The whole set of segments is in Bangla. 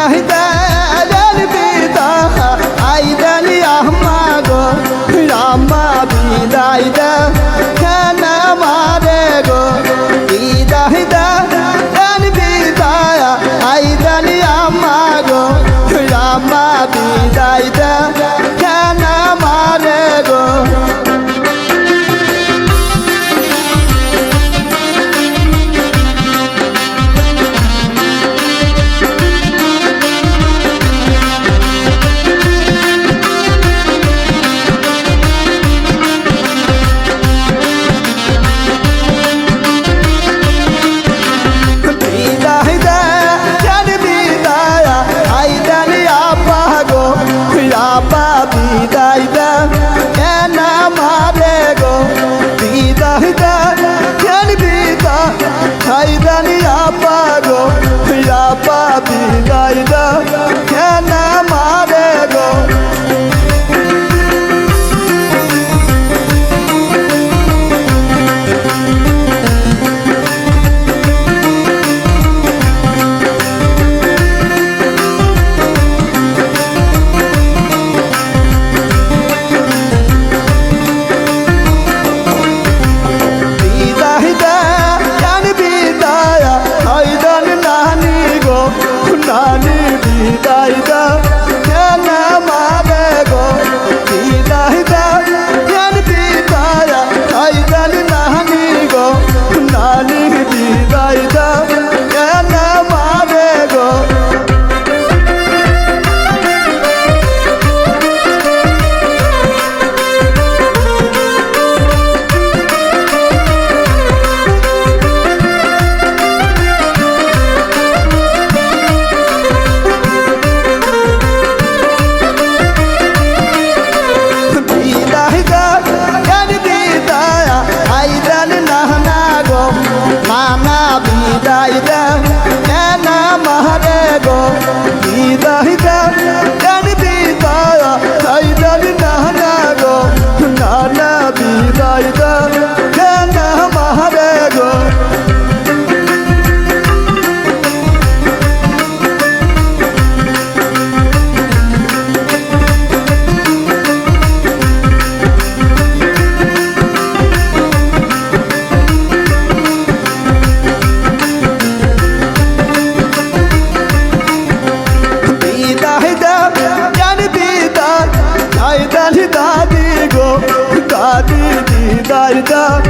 carro e dá প্রাণে বিদায় দাও বিদায় দাও কেন মারে গো বিদায় দাও কেন বিদায় দাই দাই না গো, না বিদায় দাও Africa.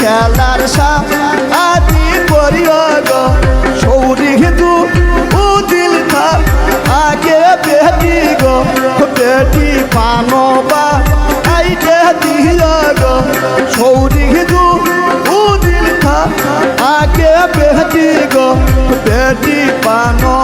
খেলার আদি করিও গো সৌরি হিন্দু উদিল খাপ আগে বেটি গো। বেটি পানো বা আইডে দিও গো। সৌরি হিন্দু উদিল খাপ আগে বেটি গো। বেটি পানো